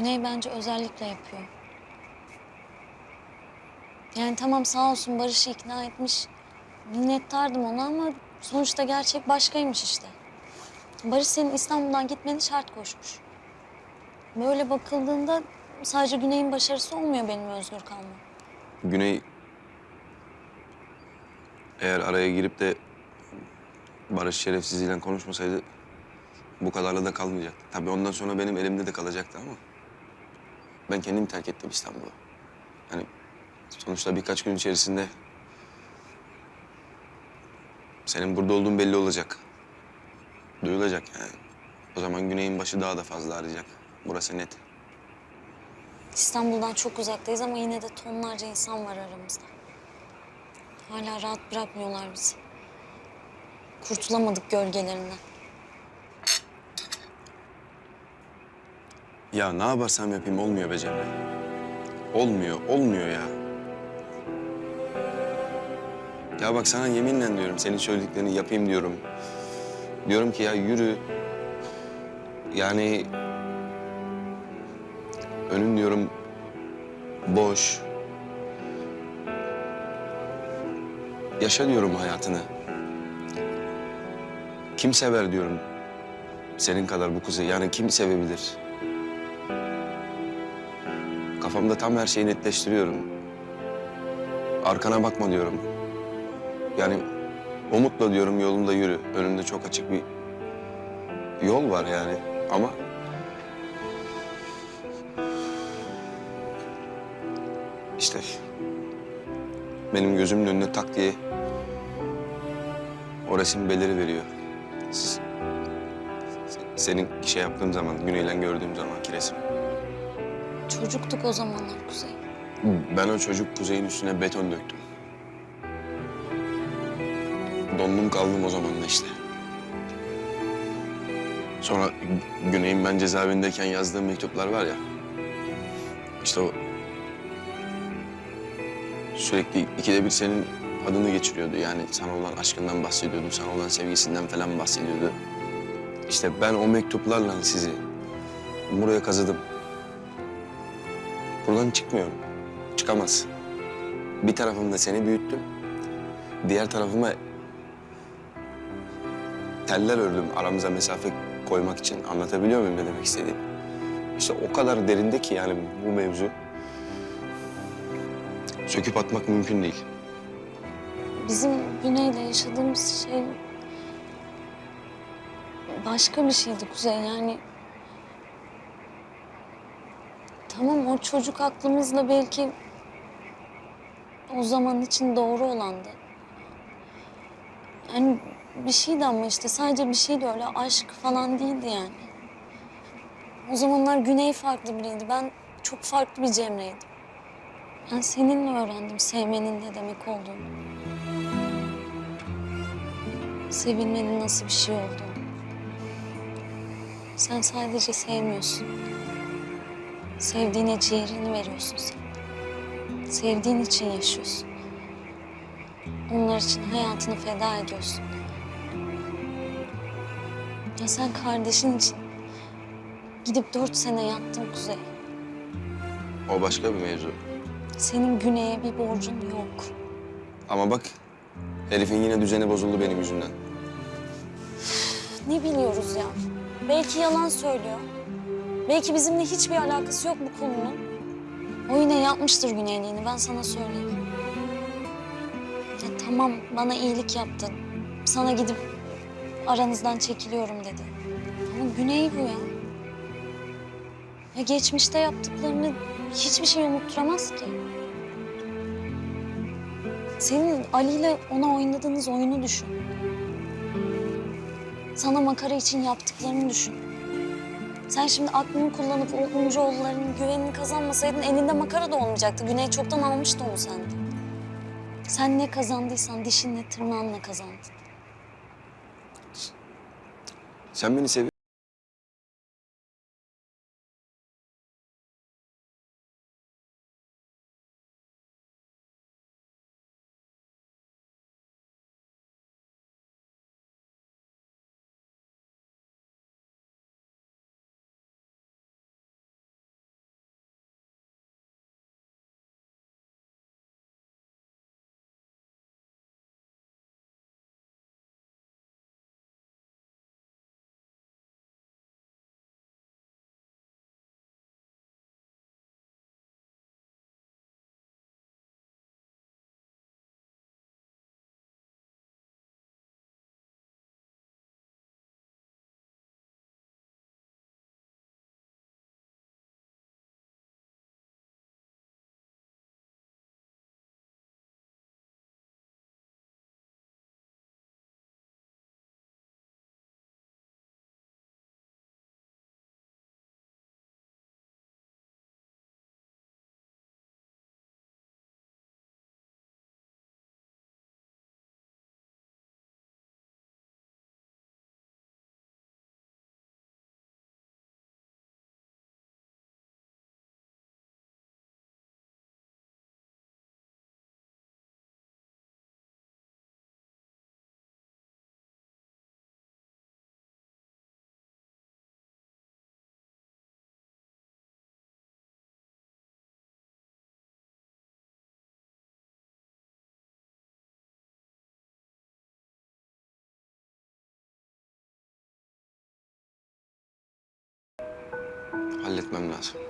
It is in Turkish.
Güney bence özellikle yapıyor. Yani tamam sağ olsun Barış'ı ikna etmiş. Minnettardım ona ama sonuçta gerçek başkaymış işte. Barış senin İstanbul'dan gitmeni şart koşmuş. Böyle bakıldığında sadece Güney'in başarısı olmuyor benim özgür kalmam. Güney eğer araya girip de Barış şerefsizliğiyle konuşmasaydı bu kadarla da kalmayacaktı. Tabii ondan sonra benim elimde de kalacaktı ama ben kendim terk ettim İstanbul'u. Yani sonuçta birkaç gün içerisinde senin burada olduğun belli olacak. Duyulacak yani. O zaman Güney'in başı daha da fazla arayacak. Burası net. İstanbul'dan çok uzaktayız ama yine de tonlarca insan var aramızda. Hala rahat bırakmıyorlar bizi. Kurtulamadık gölgelerinden. Ya ne yaparsam yapayım olmuyor be Cemre. Olmuyor, olmuyor ya. Ya bak sana yeminle diyorum, senin söylediklerini yapayım diyorum. Diyorum ki ya yürü. Yani önün diyorum boş. Yaşa diyorum hayatını. Kim sever diyorum senin kadar bu kızı. Yani kim sevebilir? Kafamda tam her şeyi netleştiriyorum. Arkana bakma diyorum. Yani umutla diyorum yolunda yürü. Önünde çok açık bir yol var yani. Ama işte benim gözümün önüne tak diye o resim beliri veriyor. Senin şey yaptığım zaman, Güney'le gördüğüm zamanki resim. Çocuktuk o zamanlar Kuzey. Ben o çocuk kuzeyin üstüne beton döktüm. Dondum kaldım o zaman da işte. Sonra Gü- Güney'in ben cezaevindeyken yazdığım mektuplar var ya. İşte o sürekli ikide bir senin adını geçiriyordu. Yani sana olan aşkından bahsediyordu, sana olan sevgisinden falan bahsediyordu. İşte ben o mektuplarla sizi buraya kazıdım. Buradan çıkmıyorum. Çıkamaz. Bir tarafımda seni büyüttüm. Diğer tarafıma teller ördüm aramıza mesafe koymak için. Anlatabiliyor muyum ne demek istediğimi? İşte o kadar derinde ki yani bu mevzu. Söküp atmak mümkün değil. Bizim Güney'le yaşadığımız şey başka bir şeydi Kuzey yani. Tamam o çocuk aklımızla belki o zaman için doğru olandı. Yani bir şeydi ama işte sadece bir şeydi öyle aşk falan değildi yani. O zamanlar Güney farklı biriydi. Ben çok farklı bir Cemre'ydim. Ben seninle öğrendim sevmenin ne demek olduğunu. Sevilmenin nasıl bir şey olduğunu. Sen sadece sevmiyorsun. Sevdiğine ciğerini veriyorsun sen. Sevdiğin için yaşıyorsun. Onlar için hayatını feda ediyorsun. Ya sen kardeşin için gidip dört sene yattın Kuzey. O başka bir mevzu. Senin Güney'e bir borcun yok. Ama bak herifin yine düzeni bozuldu benim yüzümden. Ne biliyoruz ya? Belki yalan söylüyor. Belki bizimle hiçbir alakası yok bu konunun. O yine yapmıştır güneyliğini ben sana söyleyeyim. Ya tamam bana iyilik yaptın. Sana gidip aranızdan çekiliyorum dedi. Ama Güney bu ya. Ya geçmişte yaptıklarını hiçbir şey unutturamaz ki. Senin Ali ile ona oynadığınız oyunu düşün. Sana makara için yaptıklarını düşün. Sen şimdi aklını kullanıp o Uncuoğullarının güvenini kazanmasaydın elinde makara da olmayacaktı. Güney çoktan almıştı onu senden. Sen ne kazandıysan dişinle tırnağınla kazandın. Sen beni seviyorsun. Halletmem lazım.